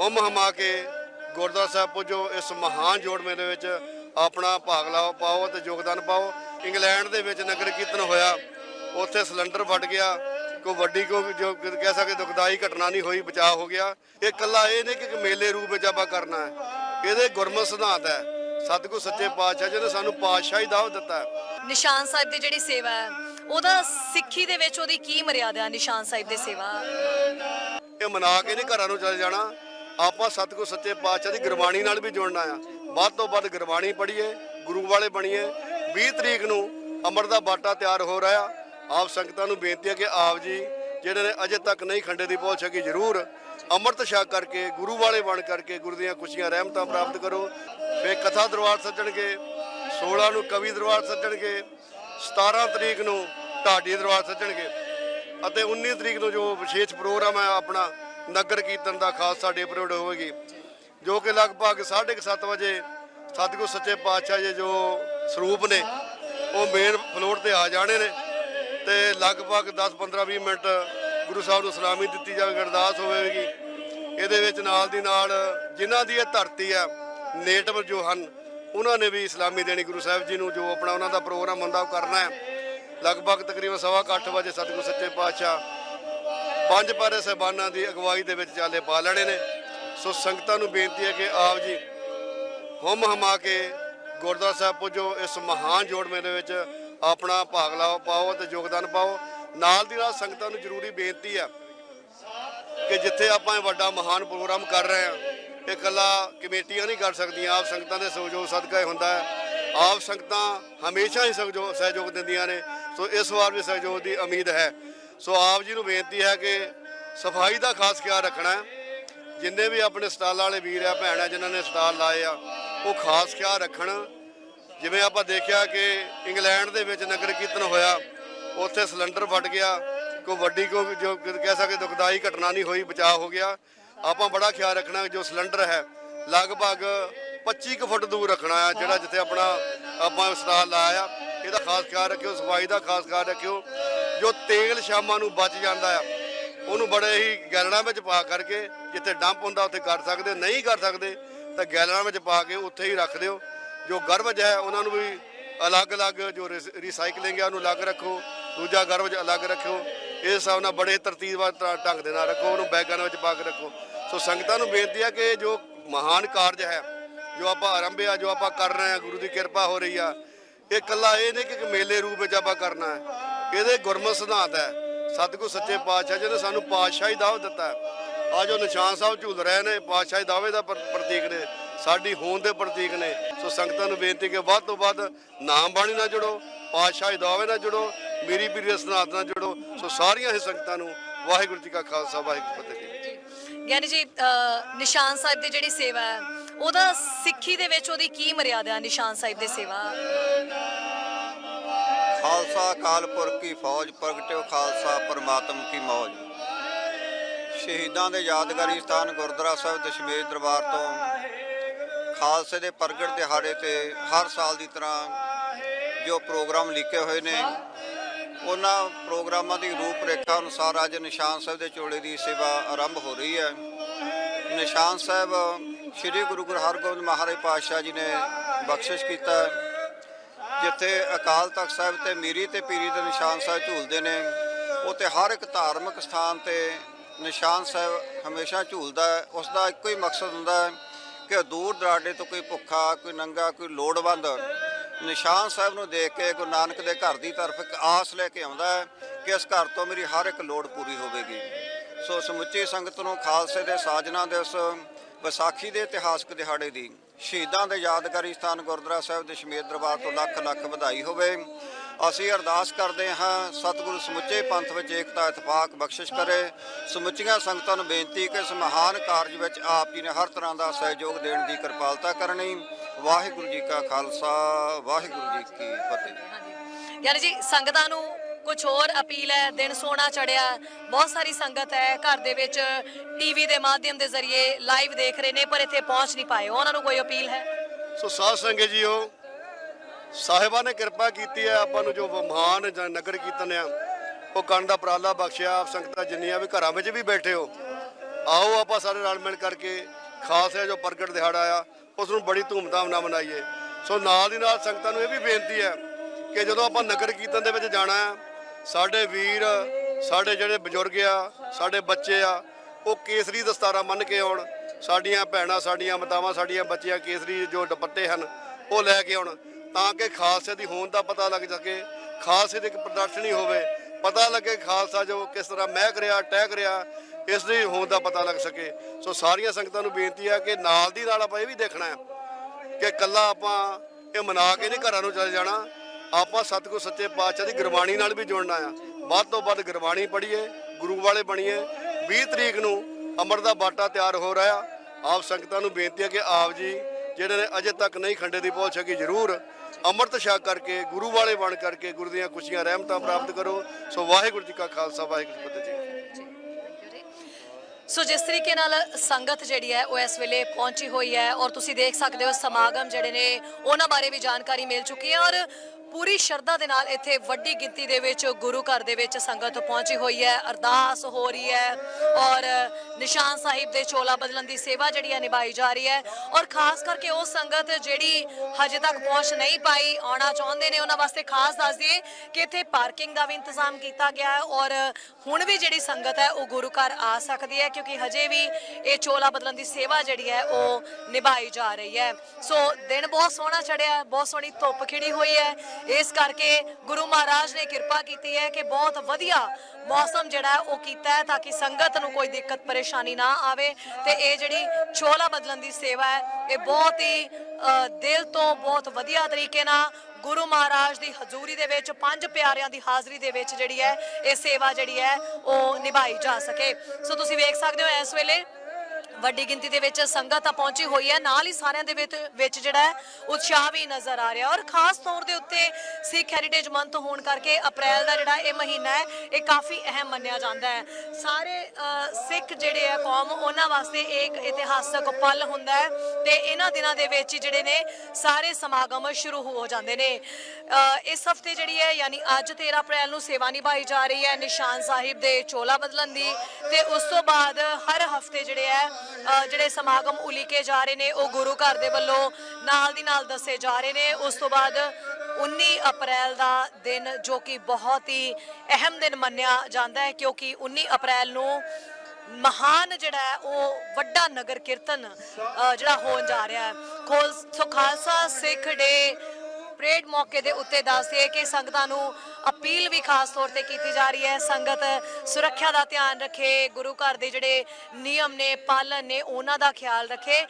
ਹੁਮ ਹਮਾ ਕੇ ਗੁਰਦੁਆਰਾ ਸਾਹਿਬ ਪੁੱਜੋ। ਇਸ ਮਹਾਨ ਜੋੜ ਮੇਲੇ ਵਿੱਚ ਆਪਣਾ ਭਾਗ ਲਾਓ ਪਾਓ ਤੇ ਯੋਗਦਾਨ ਪਾਓ। ਇੰਗਲੈਂਡ ਦੇ ਵਿੱਚ ਨਗਰ ਕੀਰਤਨ ਹੋਇਆ। ਉੱਥੇ ਸਿਲੰਡਰ ਫਟ ਗਿਆ। ਕੋਈ ਵੱਡੀ ਕੋਈ ਜੋ ਕਹਿ ਸਕਦੇ ਦੁਖਦਾਈ ਘਟਨਾ ਨਹੀਂ ਹੋਈ ਬਚਾਅ ਹੋ ਗਿਆ। ਇਹ ਕੱਲਾ ਇਹ ਨਹੀਂ ਕਿ ਮੇਲੇ ਰੂਪ ਵਿੱਚ ਆਪਾਂ ਕਰਨਾ ਹੈ। ਇਹਦੇ ਗੁਰਮਤਿ ਸਿਧਾਂਤ ਹੈ। ਸਤਿਗੁਰ ਸੱਚੇ ਪਾਤਸ਼ਾਹ ਜੀ ਨੇ ਸਾਨੂੰ ਪਾਤਸ਼ਾਹੀ ਦਾਅਵਤ ਦਿੱਤਾ ਨਿਸ਼ਾਨ ਸਾਹਿਬ ਦੀ ਜਿਹੜੀ ਸੇਵਾ ਹੈ ਉਹਦਾ ਸਿੱਖੀ ਦੇ ਵਿੱਚ ਉਹਦੀ ਕੀ ਮਰਿਆਦਾ ਨਿਸ਼ਾਨ ਸਾਹਿਬ ਦੀ ਸੇਵਾ? ਇਹ ਮਨਾ ਕੇ ਨਹੀਂ ਘਰਾਂ ਨੂੰ ਚਲੇ ਜਾਣਾ। ਆਪਾਂ ਸਤਿਗੁਰ ਸੱਚੇ ਪਾਤਸ਼ਾਹ ਦੀ ਗੁਰਬਾਣੀ ਨਾਲ ਵੀ ਜੁੜਨਾ ਆ। ਵੱਧ ਤੋਂ ਵੱਧ ਗੁਰਬਾਣੀ ਪੜ੍ਹੀਏ, ਗੁਰੂ ਵਾਲੇ ਬਣੀਏ। 20 ਤਰੀਕ ਨੂੰ ਅੰਮ੍ਰਿਤ ਦਾ ਬਾਟਾ ਤਿਆਰ ਹੋ ਰਿਹਾ। ਆਪ ਸੰਗਤਾਂ ਨੂੰ ਬੇਨਤੀ ਹੈ ਕਿ ਆਪ ਜੀ, ਜਿਹੜੇ ਨੇ ਅਜੇ ਤੱਕ ਨਹੀਂ ਖੰਡੇ ਦੀ ਪਹੁੰਚ ਸਕੀ ਜ਼ਰੂਰ ਅੰਮ੍ਰਿਤ ਛਕ ਕਰਕੇ, ਗੁਰੂ ਵਾਲੇ ਬਣ ਕਰਕੇ, ਗੁਰੂ ਦੀਆਂ ਖੁਸ਼ੀਆਂ, ਰਹਿਮਤਾਂ ਪ੍ਰਾਪਤ ਕਰੋ। ਫੇ ਕਥਾ ਦਰਬਾਰ ਸੱਜਣਗੇ 16 ਨੂੰ ਕਵੀ ਦਰਬਾਰ ਸੱਜਣਗੇ 17 ਤਰੀਕ ਨੂੰ ਢਾਡੀ ਦਰਬਾਰ ਸੱਜਣਗੇ। ਅਤੇ 19 ਤਰੀਕ ਨੂੰ ਜੋ ਵਿਸ਼ੇਸ਼ ਪ੍ਰੋਗਰਾਮ ਹੈ ਆਪਣਾ ਨਗਰ ਕੀਰਤਨ ਦਾ ਖਾਲਸਾ ਡੇ ਪਰੇਡ ਹੋਵੇਗੀ, ਜੋ ਕਿ ਲਗਭਗ 7:30 ਵਜੇ ਸਤਿਗੁਰ ਸੱਚੇ ਪਾਤਸ਼ਾਹ ਜੀ ਜੋ ਸਰੂਪ ਨੇ, ਉਹ ਮੇਨ ਫਲੋਰ ਤੇ ਆ ਜਾਣੇ ਨੇ ਤੇ ਲਗਭਗ 10-15-20 ਮਿੰਟ ਗੁਰੂ ਸਾਹਿਬ ਨੂੰ ਸਲਾਮੀ ਦਿੱਤੀ ਜਾਵੇਗੀ ਅਰਦਾਸ ਹੋਵੇਗੀ। ਇਹਦੇ ਵਿੱਚ ਨਾਲ ਦੀ ਨਾਲ ਜਿਨ੍ਹਾਂ ਦੀ ਇਹ ਧਰਤੀ ਹੈ ਨੇਟਿਵ ਜੋ ਹਨ, ਉਹਨਾਂ ਨੇ ਵੀ ਇਸਲਾਮੀ ਦੇਣੀ ਗੁਰੂ ਸਾਹਿਬ ਜੀ ਨੂੰ, ਜੋ ਆਪਣਾ ਉਹਨਾਂ ਦਾ ਪ੍ਰੋਗਰਾਮ ਹੁੰਦਾ ਉਹ ਕਰਨਾ ਹੈ। ਲਗਭਗ ਤਕਰੀਬਨ ਸਵਾ ਕੁ ਅੱਠ ਵਜੇ ਸਤਿਗੁਰ ਸੱਚੇ ਪਾਤਸ਼ਾਹ ਪੰਜ ਪਾਰੇ ਸਹਿਬਾਨਾਂ ਦੀ ਅਗਵਾਈ ਦੇ ਵਿੱਚ ਚਾਲੇ ਪਾ ਲੈਣੇ ਨੇ। ਸੋ ਸੰਗਤਾਂ ਨੂੰ ਬੇਨਤੀ ਹੈ ਕਿ ਆਪ ਜੀ ਹੁਮ ਹਮਾ ਕੇ ਗੁਰਦੁਆਰਾ ਸਾਹਿਬ ਪੁੱਜੋ, ਇਸ ਮਹਾਨ ਜੋੜ ਮੇਲੇ ਵਿੱਚ ਆਪਣਾ ਭਾਗ ਲਾਓ, ਪਾਓ ਤੇ ਯੋਗਦਾਨ ਪਾਓ। ਨਾਲ ਦੀ ਨਾਲ ਸੰਗਤਾਂ ਨੂੰ ਜ਼ਰੂਰੀ ਬੇਨਤੀ ਆ ਕਿ ਜਿੱਥੇ ਆਪਾਂ ਇਹ ਵੱਡਾ ਮਹਾਨ ਪ੍ਰੋਗਰਾਮ ਕਰ ਰਹੇ ਹਾਂ, ਇਹ ਇਕੱਲਾ ਕਮੇਟੀਆਂ ਨਹੀਂ ਕਰ ਸਕਦੀਆਂ। ਆਪ ਸੰਗਤਾਂ ਦੇ ਸਹਿਯੋਗ ਸਦਕਾ ਹੀ ਹੁੰਦਾ ਹੈ। ਆਪ ਸੰਗਤਾਂ ਹਮੇਸ਼ਾ ਹੀ ਸਹਿਯੋਗ ਸਹਿਯੋਗ ਦਿੰਦੀਆਂ ਨੇ। ਸੋ ਇਸ ਵਾਰ ਵੀ ਸਹਿਯੋਗ ਦੀ ਉਮੀਦ ਹੈ। ਸੋ ਆਪ ਜੀ ਨੂੰ ਬੇਨਤੀ ਹੈ ਕਿ ਸਫ਼ਾਈ ਦਾ ਖਾਸ ਖਿਆਲ ਰੱਖਣਾ ਹੈ। ਜਿੰਨੇ ਵੀ ਆਪਣੇ ਸਟਾਲਾਂ ਵਾਲੇ ਵੀਰ ਆ, ਭੈਣਾਂ ਜਿਨ੍ਹਾਂ ਨੇ ਸਟਾਲ ਲਾਏ ਆ, ਉਹ ਖਾਸ ਖਿਆਲ ਰੱਖਣ। ਜਿਵੇਂ ਆਪਾਂ ਦੇਖਿਆ ਕਿ ਇੰਗਲੈਂਡ ਦੇ ਵਿੱਚ ਨਗਰ ਕੀਰਤਨ ਹੋਇਆ, ਉੱਥੇ ਸਿਲੰਡਰ ਫਟ ਗਿਆ। ਕੋਈ ਵੱਡੀ ਕੋਈ ਜੋ ਕਹਿ ਸਕਦੇ ਦੁਖਦਾਈ ਘਟਨਾ ਨਹੀਂ ਹੋਈ, ਬਚਾਅ ਹੋ ਗਿਆ। ਆਪਾਂ ਬੜਾ ਖਿਆਲ ਰੱਖਣਾ ਜੋ ਸਿਲੰਡਰ ਹੈ, ਲਗਭਗ 25 ਕੁ ਫੁੱਟ ਦੂਰ ਰੱਖਣਾ ਆ, ਜਿਹੜਾ ਜਿੱਥੇ ਆਪਣਾ ਆਪਾਂ ਸਟਾਲ ਲਾਇਆ। ਇਹਦਾ ਖਾਸ ਖਿਆਲ ਰੱਖਿਓ, ਸਫ਼ਾਈ ਦਾ ਖਾਸ ਖਿਆਲ ਰੱਖਿਓ। ਜੋ ਤੇਲ ਸ਼ਾਮਾਂ ਨੂੰ ਬਚ ਜਾਂਦਾ ਆ, ਉਹਨੂੰ ਬੜੇ ਹੀ ਗੈਲਣਾ ਵਿੱਚ ਪਾ ਕਰਕੇ ਜਿੱਥੇ ਡੰਪ ਹੁੰਦਾ ਉੱਥੇ ਕਰ ਸਕਦੇ, ਨਹੀਂ ਕਰ ਸਕਦੇ, ਤਾਂ ਗੈਲਣਾ ਵਿੱਚ ਪਾ ਕੇ ਉੱਥੇ ਹੀ ਰੱਖ ਦਿਓ। ਜੋ ਗਰਭਜ ਹੈ, ਉਹਨਾਂ ਨੂੰ ਵੀ ਅਲੱਗ-ਅਲੱਗ ਜੋ ਰੀਸਾਈਕਲਿੰਗ ਹੈ ਉਹਨੂੰ ਅਲੱਗ ਰੱਖੋ, ਦੂਜਾ ਗਰਭਜ ਅਲੱਗ ਰੱਖੋ ਇਸ ਹਿਸਾਬ ਨਾਲ ਬੜੇ ਤਰਤੀਬਵਾਰ ਢੰਗ ਦੇ ਨਾਲ ਰੱਖੋ, ਉਹਨੂੰ ਬੈਗਾਂ ਵਿੱਚ ਪਾ ਕੇ ਰੱਖੋ। ਸੋ ਸੰਗਤਾਂ ਨੂੰ ਬੇਨਤੀ ਹੈ ਕਿ ਜੋ ਮਹਾਨ ਕਾਰਜ ਹੈ, ਜੋ ਆਪਾਂ ਆਰੰਭਿਆ ਜੋ ਆਪਾਂ ਕਰ ਰਹੇ ਹਾਂ ਗੁਰੂ ਦੀ ਕਿਰਪਾ ਹੋ ਰਹੀ ਆ, ਇਹ ਇਕੱਲਾ ਇਹ ਨਹੀਂ ਕਿ ਮੇਲੇ ਰੂਪ ਵਿੱਚ ਆਪਾਂ ਕਰਨਾ ਹੈ। ਇਹਦੇ ਗੁਰਮਤ ਸਿਧਾਂਤ ਹੈ। ਸਤਿਗੁਰ ਸੱਚੇ ਪਾਤਸ਼ਾਹ ਜੀ ਨੇ ਸਾਨੂੰ ਪਾਤਸ਼ਾਹੀ ਦਾਅਵਤ ਦਿੱਤਾ ਹੈ। ਆ ਨਿਸ਼ਾਨ ਸਾਹਿਬ ਝੂਲ ਰਹੇ ਨੇ, ਪਾਤਸ਼ਾਹੀ ਦਾਅਵੇ ਦਾ ਪ੍ਰਤੀਕ ਨੇ, ਸਾਡੀ ਹੋਂਦ ਦੇ ਪ੍ਰਤੀਕ ਨੇ। ਸੋ ਸੰਗਤਾਂ ਨੂੰ ਬੇਨਤੀ ਕਿ ਵੱਧ ਤੋਂ ਵੱਧ ਨਾਮ ਬਾਣੀ ਨਾਲ ਜੁੜੋ, ਪਾਤਸ਼ਾਹੀ ਦਾਅਵੇ ਨਾਲ ਜੁੜੋ, ਮੇਰੀ ਪੀਰੀ ਸਿਧਾਂਤ ਨਾਲ ਜੁੜੋ। ਸੋ ਸਾਰੀਆਂ ਹੀ ਸੰਗਤਾਂ ਨੂੰ ਵਾਹਿਗੁਰੂ ਜੀ ਕਾ ਖਾਲਸਾ, ਵਾਹਿਗੁਰੂ ਫਤਿਹ। ਜੀ। ਗਿਆਨੀ ਜੀ ਨਿਸ਼ਾਨ ਸਾਹਿਬ ਦੀ ਜਿਹੜੀ ਸੇਵਾ ਹੈ, ਉਹਦਾ ਸਿੱਖੀ ਦੇ ਵਿੱਚ ਉਹਦੀ ਕੀ ਮਰਿਆਦਾ ਨਿਸ਼ਾਨ ਸਾਹਿਬ ਦੀ ਸੇਵਾ? ਖਾਲਸਾ ਕਾਲ ਪੁਰਖ ਕੀ ਫੌਜ, ਪ੍ਰਗਟਿਓ ਖਾਲਸਾ ਪਰਮਾਤਮ ਕੀ ਮੌਜ। ਸ਼ਹੀਦਾਂ ਦੇ ਯਾਦਗਾਰੀ ਸਥਾਨ ਗੁਰਦੁਆਰਾ ਸਾਹਿਬ ਦਸ਼ਮੇਸ਼ ਦਰਬਾਰ ਤੋਂ ਖਾਲਸੇ ਦੇ ਪ੍ਰਗਟ ਦਿਹਾੜੇ ਤੇ ਹਰ ਸਾਲ ਦੀ ਤਰ੍ਹਾਂ ਜੋ ਪ੍ਰੋਗਰਾਮ ਲਿਖੇ ਹੋਏ ਨੇ, ਉਹਨਾਂ ਪ੍ਰੋਗਰਾਮਾਂ ਦੀ ਰੂਪਰੇਖਾ ਅਨੁਸਾਰ ਅੱਜ ਨਿਸ਼ਾਨ ਸਾਹਿਬ ਦੇ ਚੋਲੇ ਦੀ ਸੇਵਾ ਆਰੰਭ ਹੋ ਰਹੀ ਹੈ। ਨਿਸ਼ਾਨ ਸਾਹਿਬ ਸ੍ਰੀ ਗੁਰੂ ਗੁਰੂ ਹਰਗੋਬਿੰਦ ਮਹਾਰਾਜ ਪਾਤਸ਼ਾਹ ਜੀ ਨੇ ਬਖਸ਼ਿਸ਼ ਕੀਤਾ। ਜਿੱਥੇ ਅਕਾਲ ਤਖਤ ਸਾਹਿਬ ਤੇ ਮੀਰੀ ਤੇ ਪੀਰੀ ਦੇ ਨਿਸ਼ਾਨ ਸਾਹਿਬ ਝੂਲਦੇ ਨੇ, ਉੱਥੇ ਹਰ ਇੱਕ ਧਾਰਮਿਕ ਸਥਾਨ ਤੇ ਨਿਸ਼ਾਨ ਸਾਹਿਬ ਹਮੇਸ਼ਾ ਝੂਲਦਾ ਉਸ ਦਾ ਇੱਕੋ ਹੀ ਮਕਸਦ ਹੁੰਦਾ ਹੈ ਕਿ ਦੂਰ ਦਰਾਡੇ ਤੋਂ ਕੋਈ ਭੁੱਖਾ, ਕੋਈ ਨੰਗਾ, ਕੋਈ ਲੋੜਵੰਦ ਨਿਸ਼ਾਨ ਸਾਹਿਬ ਨੂੰ ਦੇਖ ਕੇ ਗੁਰੂ ਨਾਨਕ ਦੇ ਘਰ ਦੀ ਤਰਫ ਇੱਕ ਆਸ ਲੈ ਕੇ ਆਉਂਦਾ ਹੈ ਕਿ ਇਸ ਘਰ ਤੋਂ ਮੇਰੀ ਹਰ ਇੱਕ ਲੋੜ ਪੂਰੀ ਹੋਵੇਗੀ। ਸੋ ਸਮੁੱਚੀ ਸੰਗਤ ਨੂੰ ਖਾਲਸੇ ਦੇ ਸਾਜਨਾ ਦੇ ਉਸ ਵਿਸਾਖੀ ਦੇ ਇਤਿਹਾਸਕ ਦਿਹਾੜੇ ਦੀ ਸ਼ਹੀਦਾਂ ਦੇ ਯਾਦਗਾਰੀ ਸਥਾਨ ਗੁਰਦੁਆਰਾ ਸਾਹਿਬ ਦੇ ਦਸ਼ਮੇਸ਼ ਦਰਬਾਰ ਤੋਂ ਲੱਖ ਲੱਖ ਵਧਾਈ ਹੋਵੇ। ਅਸੀਂ ਅਰਦਾਸ ਕਰਦੇ ਹਾਂ, ਸਤਿਗੁਰੂ ਸਮੁੱਚੇ ਪੰਥ ਵਿੱਚ ਏਕਤਾ, ਇਤਫਾਕ, ਬਖਸ਼ਿਸ਼ ਕਰੇ। ਸਮੁੱਚੀਆਂ ਸੰਗਤਾਂ ਨੂੰ ਬੇਨਤੀ ਕਿ ਇਸ ਮਹਾਨ ਕਾਰਜ ਵਿੱਚ ਆਪ ਜੀ ਨੇ ਹਰ ਤਰ੍ਹਾਂ ਦਾ ਸਹਿਯੋਗ ਦੇਣ ਦੀ ਕਿਰਪਾਲਤਾ ਕਰਨੀ। ਵਾਹਿਗੁਰੂ ਜੀ ਕਾ ਖਾਲਸਾ, ਵਾਹਿਗੁਰੂ ਜੀ ਕੀ ਫਤਿਹ। ਯਾਨੀ ਜੀ, ਸੰਗਤਾਂ ਨੂੰ ਕੁਝ ਹੋਰ ਅਪੀਲ ਹੈ, ਦਿਨ ਸੋਨਾ ਚੜਿਆ, ਬਹੁਤ ਸਾਰੀ ਸੰਗਤ ਹੈ, ਘਰ ਦੇ ਵਿੱਚ ਟੀਵੀ ਦੇ ਮਾਧਿਅਮ ਦੇ ਜ਼ਰੀਏ ਲਾਈਵ ਦੇਖ ਰਹੇ ਨੇ, ਪਰ ਇੱਥੇ ਪਹੁੰਚ ਨਹੀਂ ਪਾਏ, ਉਹਨਾਂ ਨੂੰ ਕੋਈ ਅਪੀਲ ਹੈ? ਸੋ ਸਾਧ ਸੰਗਤ ਜੀਓ ਸਾਹਿਬਾਂ ਨੇ ਕਿਰਪਾ ਕੀਤੀ ਹੈ, ਆਪਾਂ ਨੂੰ ਜੋ ਮਹਾਨ ਨਗਰ ਕੀਰਤਨ ਆ, ਉਹ ਕਰਨ ਦਾ ਉਪਰਾਲਾ ਬਖਸ਼ਿਆ, ਆਪ ਸੰਗਤਾਂ ਜਿੰਨੀਆਂ ਵੀ ਘਰਾਂ ਵਿੱਚ ਵੀ ਬੈਠੇ ਹੋ, ਆਓ ਆਪਾਂ ਸਾਰੇ ਰਲ ਮਿਲ ਕਰਕੇ ਖਾਸ ਖਾਲਸੇ ਜੋ ਪ੍ਰਗਟ ਦਿਹਾੜਾ ਆ, ਉਸ ਨੂੰ ਬੜੀ ਧੂਮਧਾਮ ਨਾਲ ਮਨਾਈਏ। ਸੋ ਨਾਲ ਦੀ ਨਾਲ ਸੰਗਤਾਂ ਨੂੰ ਇਹ ਵੀ ਬੇਨਤੀ ਹੈ ਕਿ ਜਦੋਂ ਆਪਾਂ ਨਗਰ ਕੀਰਤਨ ਦੇ ਵਿੱਚ ਜਾਣਾ ਹੈ ਸਾਡੇ ਵੀਰ, ਸਾਡੇ ਜਿਹੜੇ ਬਜ਼ੁਰਗ ਆ, ਸਾਡੇ ਬੱਚੇ ਆ, ਉਹ ਕੇਸਰੀ ਦਸਤਾਰਾ ਮੰਨ ਕੇ ਆਉਣ। ਸਾਡੀਆਂ ਭੈਣਾਂ, ਸਾਡੀਆਂ ਮਾਤਾਵਾਂ, ਸਾਡੀਆਂ ਬੱਚੀਆਂ ਕੇਸਰੀ ਜੋ ਦੁਪੱਟੇ ਹਨ, ਉਹ ਲੈ ਕੇ ਆਉਣ। ਤਾਂ ਕਿ ਖਾਲਸੇ ਦੀ ਹੋਂਦ ਦਾ ਪਤਾ ਲੱਗ ਸਕੇ, ਖਾਲਸੇ ਦੀ ਇੱਕ ਪ੍ਰਦਰਸ਼ਨੀ ਹੋਵੇ। ਪਤਾ ਲੱਗੇ ਖਾਲਸਾ ਜੋ ਕਿਸ ਤਰ੍ਹਾਂ ਮਹਿਕ ਰਿਹਾ, ਟਹਿਕ ਰਿਹਾ, ਇਸ ਦੀ ਹੋਂਦ ਦਾ ਪਤਾ ਲੱਗ ਸਕੇ। ਸੋ ਸਾਰੀਆਂ ਸੰਗਤਾਂ ਨੂੰ ਬੇਨਤੀ ਹੈ ਕਿ ਨਾਲ ਦੀ ਨਾਲ ਆਪਾਂ ਇਹ ਵੀ ਦੇਖਣਾ ਹੈ ਕਿ ਕੱਲਾ ਆਪਾਂ ਇਹ ਮਨਾ ਕੇ ਨਹੀਂ ਘਰਾਂ ਨੂੰ ਚਲੇ ਜਾਣਾ। ਆਪਾਂ ਸਤਿਗੁਰ ਸੱਚੇ ਪਾਤਸ਼ਾਹ ਦੀ ਗੁਰਬਾਣੀ ਨਾਲ ਵੀ ਜੁੜਨਾ ਆ। ਵੱਧ ਤੋਂ ਵੱਧ ਗੁਰਬਾਣੀ ਪੜ੍ਹੀਏ, ਗੁਰੂ ਵਾਲੇ ਬਣੀਏ। 20 ਤਰੀਕ ਨੂੰ ਅੰਮ੍ਰਿਤ ਦਾ ਬਾਟਾ ਤਿਆਰ ਹੋ ਰਿਹਾ। ਆਪ ਸੰਗਤਾਂ ਨੂੰ ਬੇਨਤੀ ਹੈ ਕਿ ਆਪ ਜੀ ਜਿਹੜੇ ਨੇ ਅਜੇ ਤੱਕ ਨਹੀਂ ਖੰਡੇ ਦੀ ਪਹੁੰਚ ਸਕੀ ਜ਼ਰੂਰ ਅੰਮ੍ਰਿਤ ਛਕ ਕਰਕੇ, ਗੁਰੂ ਵਾਲੇ ਬਣ ਕਰਕੇ, ਗੁਰੂ ਦੀਆਂ ਖੁਸ਼ੀਆਂ, ਰਹਿਮਤਾਂ ਪ੍ਰਾਪਤ ਕਰੋ। ਸੋ ਵਾਹਿਗੁਰੂ ਜੀ ਕਾ ਖਾਲਸਾ, ਵਾਹਿਗੁਰੂ ਜੀ ਕੀ ਫਤਿਹ ਜੀ। ਸੋ ਜਿਸ ਤਰੀਕੇ ਨਾਲ ਸੰਗਤ ਜਿਹੜੀ ਹੈ, ਉਹ ਇਸ ਵੇਲੇ ਪਹੁੰਚੀ ਹੋਈ ਹੈ ਔਰ ਤੁਸੀਂ ਦੇਖ ਸਕਦੇ ਹੋ ਸਮਾਗਮ ਜਿਹੜੇ ਨੇ, ਉਹਨਾਂ ਬਾਰੇ ਵੀ ਜਾਣਕਾਰੀ ਮਿਲ ਚੁੱਕੀ ਹੈ ਔਰ ਪੂਰੀ ਸ਼ਰਧਾ ਦੇ ਨਾਲ ਇੱਥੇ ਵੱਡੀ ਗਿਣਤੀ ਦੇ ਵਿੱਚ ਗੁਰੂ ਘਰ ਦੇ ਵਿੱਚ ਸੰਗਤ ਪਹੁੰਚੀ ਹੋਈ ਹੈ, ਅਰਦਾਸ ਹੋ ਰਹੀ ਹੈ ਔਰ ਨਿਸ਼ਾਨ ਸਾਹਿਬ ਦੇ ਚੋਲਾ ਬਦਲਣ ਦੀ ਸੇਵਾ ਜਿਹੜੀ ਹੈ ਨਿਭਾਈ ਜਾ ਰਹੀ ਹੈ ਔਰ ਖਾਸ ਕਰਕੇ ਉਹ ਸੰਗਤ ਜਿਹੜੀ ਹਜੇ ਤੱਕ ਪਹੁੰਚ ਨਹੀਂ ਪਾਈ, ਆਉਣਾ ਚਾਹੁੰਦੇ ਨੇ, ਉਹਨਾਂ ਵਾਸਤੇ ਖਾਸ ਦੱਸ ਦਈਏ ਕਿ ਇੱਥੇ ਪਾਰਕਿੰਗ ਦਾ ਵੀ ਇੰਤਜ਼ਾਮ ਕੀਤਾ ਗਿਆ ਹੈ ਔਰ ਹੁਣ ਵੀ ਜਿਹੜੀ ਸੰਗਤ ਹੈ ਉਹ ਗੁਰੂ ਘਰ ਆ ਸਕਦੀ ਹੈ ਕਿਉਂਕਿ ਹਜੇ ਵੀ ਇਹ ਚੋਲਾ ਬਦਲਣ ਦੀ ਸੇਵਾ ਜਿਹੜੀ ਹੈ ਉਹ ਨਿਭਾਈ ਜਾ ਰਹੀ ਹੈ। ਸੋ ਦਿਨ ਬਹੁਤ ਸੋਹਣਾ ਚੜਿਆ ਬਹੁਤ ਸੋਹਣੀ ਧੁੱਪ ਖਿੜੀ ਹੋਈ ਹੈ ਇਸ ਕਰਕੇ ਗੁਰੂ ਮਹਾਰਾਜ ਨੇ ਕਿਰਪਾ ਕੀਤੀ ਹੈ ਕਿ ਬਹੁਤ ਵਧੀਆ ਮੌਸਮ ਜਿਹੜਾ ਹੈ ਉਹ ਕੀਤਾ ਹੈ ਤਾਂ ਕਿ ਸੰਗਤ ਨੂੰ ਕੋਈ ਦਿੱਕਤ, ਪਰੇਸ਼ਾਨੀ ਨਾ ਆਵੇ ਤੇ ਇਹ ਜਿਹੜੀ ਛੋਲਾ ਬਦਲਣ ਦੀ ਸੇਵਾ ਹੈ, ਇਹ ਬਹੁਤ ਹੀ ਦਿਲ ਤੋਂ ਬਹੁਤ ਵਧੀਆ ਤਰੀਕੇ ਨਾਲ ਗੁਰੂ ਮਹਾਰਾਜ ਦੀ ਹਜ਼ੂਰੀ ਦੇ ਵਿੱਚ, ਪੰਜ ਪਿਆਰਿਆਂ ਦੀ ਹਾਜ਼ਰੀ ਦੇ ਵਿੱਚ ਜਿਹੜੀ ਹੈ, ਇਹ ਸੇਵਾ ਜਿਹੜੀ ਹੈ ਉਹ ਨਿਭਾਈ ਜਾ ਸਕੇ। ਸੋ ਤੁਸੀਂ ਵੇਖ ਸਕਦੇ ਹੋ ਇਸ ਵੇਲੇ ਵੱਡੀ ਗਿਣਤੀ ਦੇ ਵਿੱਚ ਸੰਗਤ ਆ ਪਹੁੰਚੀ ਹੋਈ ਹੈ। ਨਾਲ ਹੀ ਸਾਰਿਆਂ ਦੇ ਵਿੱਚ ਵਿੱਚ ਜਿਹੜਾ ਹੈ, ਉਤਸ਼ਾਹ ਵੀ ਨਜ਼ਰ ਆ ਰਿਹਾ ਔਰ ਖਾਸ ਤੌਰ ਦੇ ਉੱਤੇ ਸਿੱਖ ਹੈਰੀਟੇਜ ਮੰਥ ਹੋਣ ਕਰਕੇ ਅਪ੍ਰੈਲ ਦਾ ਜਿਹੜਾ ਇਹ ਮਹੀਨਾ ਹੈ, ਇਹ ਕਾਫੀ ਅਹਿਮ ਮੰਨਿਆ ਜਾਂਦਾ ਹੈ। ਸਾਰੇ ਸਿੱਖ ਜਿਹੜੇ ਆ ਕੌਮ, ਉਹਨਾਂ ਵਾਸਤੇ ਇਹ ਇੱਕ ਇਤਿਹਾਸਕ ਪਲ ਹੁੰਦਾ ਹੈ ਤੇ ਇਹਨਾਂ ਦਿਨਾਂ ਦੇ ਵਿੱਚ ਜਿਹੜੇ ਨੇ ਸਾਰੇ ਸਮਾਗਮ ਸ਼ੁਰੂ ਹੋ ਜਾਂਦੇ ਨੇ। ਇਸ ਹਫ਼ਤੇ ਜਿਹੜੀ ਹੈ, ਯਾਨੀ ਅੱਜ 13 ਅਪ੍ਰੈਲ ਨੂੰ ਸੇਵਾ ਨਿਭਾਈ ਜਾ ਰਹੀ ਹੈ ਨਿਸ਼ਾਨ ਸਾਹਿਬ ਦੇ ਚੋਲਾ ਬਦਲਣ ਦੀ ਤੇ ਉਸ ਤੋਂ ਬਾਅਦ ਹਰ ਹਫ਼ਤੇ ਜਿਹੜੇ ਹੈ ਜਿਹੜੇ ਸਮਾਗਮ ਉਲੀਕੇ ਜਾ ਰਹੇ ਨੇ ਉਹ ਗੁਰੂ ਘਰ ਦੇ ਵੱਲੋਂ ਨਾਲ ਦੀ ਨਾਲ ਦੱਸੇ ਜਾ ਰਹੇ ਨੇ। ਉਸ ਤੋਂ ਬਾਅਦ 19 ਅਪ੍ਰੈਲ ਦਾ ਦਿਨ ਜੋ ਕਿ ਬਹੁਤ ਹੀ ਅਹਿਮ ਦਿਨ ਮੰਨਿਆ ਜਾਂਦਾ ਹੈ ਕਿਉਂਕਿ 19 ਅਪ੍ਰੈਲ ਨੂੰ ਮਹਾਨ ਜਿਹੜਾ ਹੈ ਉਹ ਵੱਡਾ ਨਗਰ ਕੀਰਤਨ ਅ, ਜਿਹੜਾ ਹੋਣ ਜਾ ਰਿਹਾ ਹੈ। ਖੋਲ ਸੋ ਖਾਲਸਾ ਸਿੱਖ ਡੇ ਪਰੇਡ ਮੌਕੇ ਦੇ ਉੱਤੇ ਦੱਸਦੇ ਕਿ ਸੰਗਤਾਂ ਨੂੰ ਅਪੀਲ ਵੀ ਖਾਸ ਤੌਰ ਤੇ ਕੀਤੀ ਜਾ ਰਹੀ ਹੈ। ਸੰਗਤ ਸੁਰੱਖਿਆ ਦਾ ਧਿਆਨ ਰੱਖੇ, ਗੁਰੂ ਘਰ ਦੇ ਜਿਹੜੇ ਨਿਯਮ ਨੇ, ਪਾਲਣ ਨੇ, ਉਹਨਾਂ ਦਾ ਖਿਆਲ ਰੱਖੇ।